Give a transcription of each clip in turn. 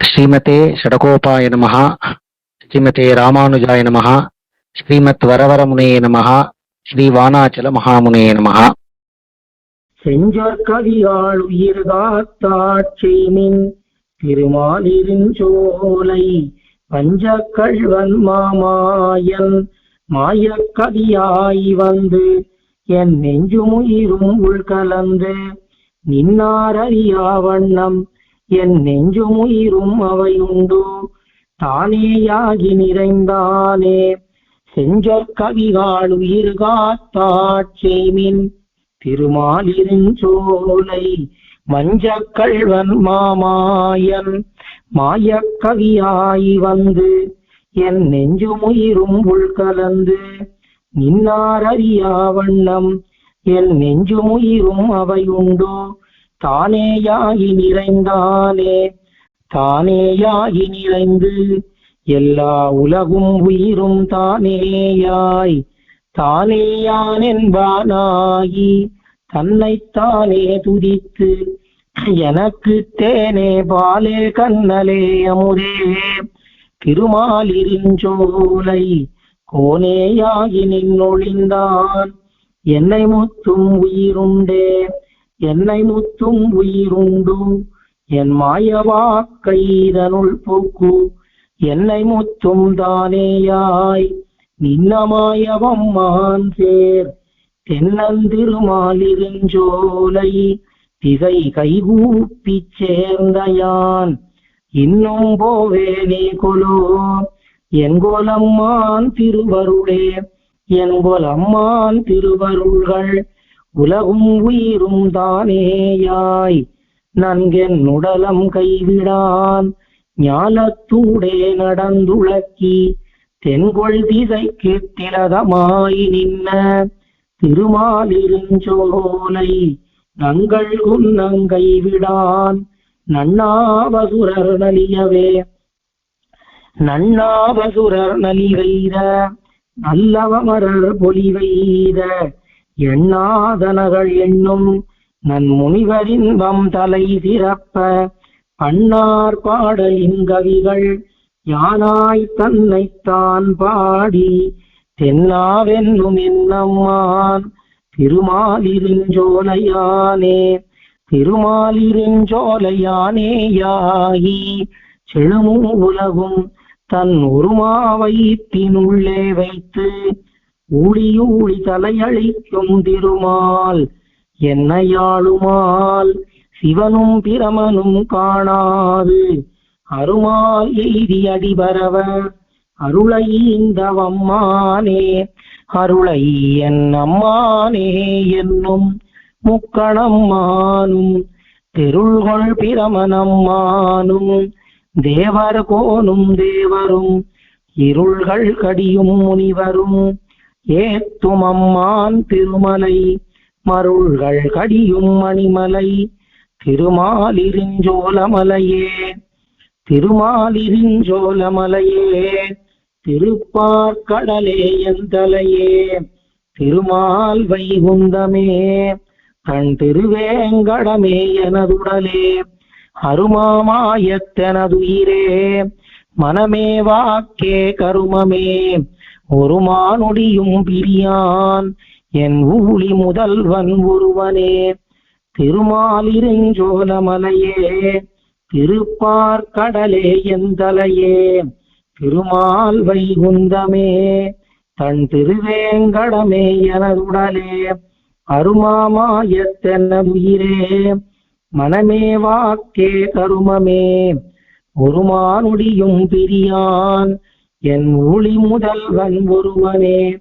ஸ்ரீமதே ஷடகோபாய நமகா ஸ்ரீமதே ராமானுஜாய நமகா ஸ்ரீமத் வரவரமுனே நமகா ஸ்ரீ வானாச்சல மகாமுனே நமः செஞ்சற்கவியாள் உயிர்காத்தாட்சிமின் திருமாலிருஞ்சோலை பஞ்சக்கள்வன் மாமாயன் மாயக்கவியாய் வந்து என் நெஞ்சுமுயிரும் உள்கலந்து நின்னாரறியா வண்ணம் என் நெஞ்சுமுயிரும் அவையுண்டு. தானேயாகி நிறைந்தானே. செஞ்சற்கவிகாள் உயிர்காத்தாட்சிமின் திருமாலிருஞ்சோலை மஞ்சக்கள்வன் மாமாயன். மாயக்கவியாய் வந்து என் நெஞ்சுமுயிரும் உள்கலந்து நின்னாரறியா வண்ணம் என் நெஞ்சுமுயிரும் அவையுண்டோ. தானேயாகி நிறைந்தானே தானேயாகி நிறைந்து எல்லா உலகும் உயிரும் தானேயாய் தானேயான் என்பானாகி தன்னைத்தானே துதித்து எனக்கு தேனே பாலே கண்ணலே அமுதே திருமாலிருஞ்சோலை கோனேயாகி நின்னொழிந்தான் என்னை முத்தும் உயிருண்டே. என்னை முத்தும் உயிருண்டு. என் மாயவாக்கைதனுள் போக்கு. என்னை முத்தும் தானேயாய் நின்னமாயவம் மான் சேர் தென்னந்திருமாலிருஞ்சோலை திசை கைகூப்பி சேர்ந்தயான். இன்னும் போவேனே கொலோ. எங்கோலம்மான் திருவருளே. எங்கோலம்மான் திருவருள்கள். உலகும் உயிரும் தானேயாய். நன்கென் உடலம் கைவிடான். ஞாலத்தூடே நடந்துழக்கி தென்கொள் திசைக்கு திலகமாய் நின்ன. திருமாலிருஞ்சோலை நங்கள் குன்னங்கை விடான் நன்னாவசுரர் நலியவே. நன்னாவசுரர் நலிவைத நல்லவமரர் பொலிவைத எண்ணாதனகள் எண்ணும் நன் முனிவரின்பம் தலை திறப்ப பண்ணார் பாடலின் கவிகள் யானாய் தன்னைத்தான் பாடி தென்னாவென்னும் என்னம்மான் திருமாலிருஞ்சோலையானே திருமாலிருஞ்சோலையானே யாகி செழுமும் உலகும் தன் உருமாவைத்தினுள்ளே வைத்து ஊழியூழி தலையளிக்கும் திருமால் என்னையாளுமால் சிவனும் பிரமனும் காணாது. அருமால் எய்தி அடிபரவ அருளை இந்தவம்மானே அருளை என் அம்மானே என்னும் முக்கணம்மானும் தெருள்கொள் பிரமணம்மானும் தேவர் கோனும் தேவரும் இருள்கள் கடியும் முனிவரும் ஏத்தும் அம்மான் திருமலை மருள்கள் கடியும் மணிமலை திருமாலிருஞ்சோலமலையே திருமாலிருஞ்சோலமலையே திருப்பார்கடலே எந்தலையே திருமால் வைகுந்தமே கண் திருவேங்கடமே எனதுடலே அருமாமாயத்தனதுயிரே மனமே வாக்கே கருமமே ஒரு மானொடியும் பிரியான். என் ஊழி முதல்வன் ஒருவனே. திருமாலிருஞ்சோலமலையே திருப்பார்கடலே எந்தலையே திருமால் வைகுந்தமே. தன் திருவேங்கடமே எனதுடலே. அருமாமாயத்தெனதுயிரே மனமே வாக்கே கருமமே ஒரு மானுடியும் பிரியான். என் ஊழி முதல்வன் ஒருவனே.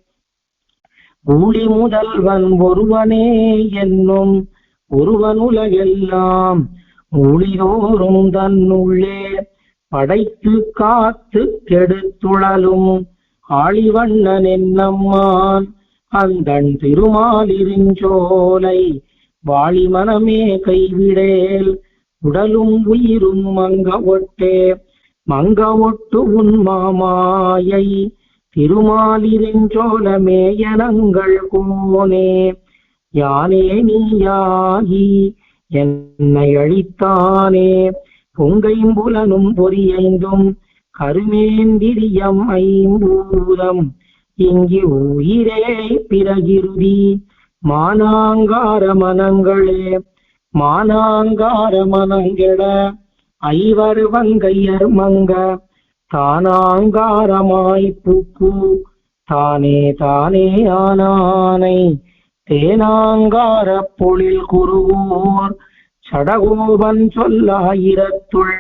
ஊழி முதல்வன் ஒருவனே என்னும் ஒருவன் உலகெல்லாம் ஊழிதோறும் தன்னுள்ளே படைத்து காத்து கெடுத்துழலும் ஆழிவண்ணன் என்னம்மான். அந்தன் திருமாலிருஞ்சோலை வாழிமனமே கைவிடேல் உடலும் உயிரும் மங்க ஒட்டே மங்க ஒட்டு உன் மாமாயை திருமாலிருஞ்சோலமே எனங்கள் கோனே யானே நீயாகி என்னை அழித்தானே. பொங்கைம்புலனும் பொறியைந்தும் கருமேந்திரியம் ஐம்பூரம் இங்கு உயிரே பிறகிருதி மானாங்கார மனங்களே. மானாங்கார மனங்கெட ஐவர் வங்கையர் மங்க தானாங்காரமாய் பூக்கு தானே தானே ஆனானை தேனாங்கார பொழில் குருவோர் சடகோபன் சொல்லாயிரத்துள்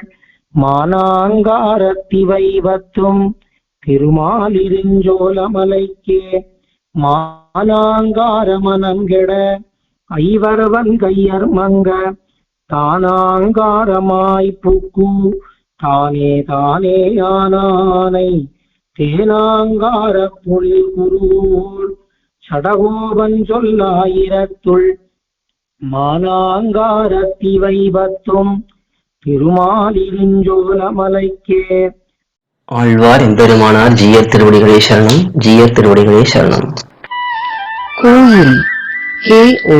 மானாங்காரத்திவை வத்தும் திருமாலிருஞ்சோலமலைக்கே மானாங்கார மனங்கெட ஐவரவன் கையர் மங்க தானாங்காரமாய் பூக்கு. தானே தானே ஆனானை தேனாங்கார பொழில் குருவோர் சடகோபன் சொல்லாயிரத்துள். மானாங்காரத்திவை பத்தும் திருமாலிருஞ்சோலமலைக்கே ஆழ்வார் எம்பெருமானார் ஜீயர் திருவடிகளே சரணம் ஜீயர் திருவடிகளே சரணம். கோயில் KO